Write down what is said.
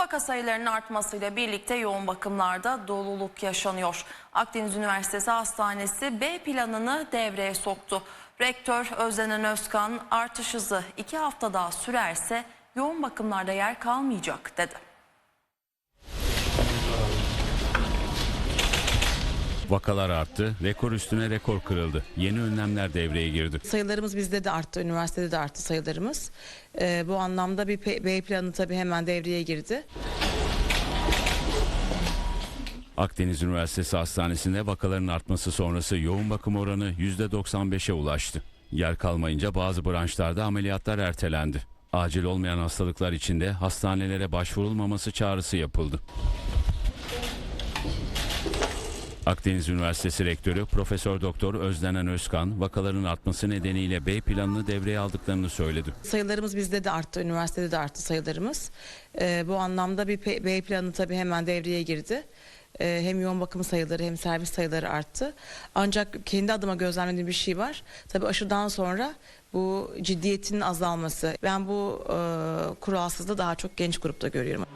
Vaka sayılarının artmasıyla birlikte yoğun bakımlarda doluluk yaşanıyor. Akdeniz Üniversitesi Hastanesi B planını devreye soktu. Rektör Özlenen Özkan artış hızı iki hafta daha sürerse yoğun bakımlarda yer kalmayacak dedi. Vakalar arttı, rekor üstüne rekor kırıldı. Yeni önlemler devreye girdi. Sayılarımız bizde de arttı, üniversitede de arttı sayılarımız. Ee, bu anlamda bir B planı tabii hemen devreye girdi. Akdeniz Üniversitesi Hastanesi'nde vakaların artması sonrası yoğun bakım oranı %95'e ulaştı. Yer kalmayınca bazı branşlarda ameliyatlar ertelendi. Acil olmayan hastalıklar için de hastanelere başvurulmaması çağrısı yapıldı. Akdeniz Üniversitesi Rektörü Profesör Doktor Özlenen Özkan vakaların artması nedeniyle B planını devreye aldıklarını söyledi. Sayılarımız bizde de arttı, üniversitede de arttı sayılarımız. Ee, bu anlamda bir B planı tabii hemen devreye girdi. Ee, hem yoğun bakım sayıları hem servis sayıları arttı. Ancak kendi adıma gözlemlediğim bir şey var. Tabii aşıdan sonra bu ciddiyetin azalması. Ben bu e, kuralsızlığı daha çok genç grupta görüyorum.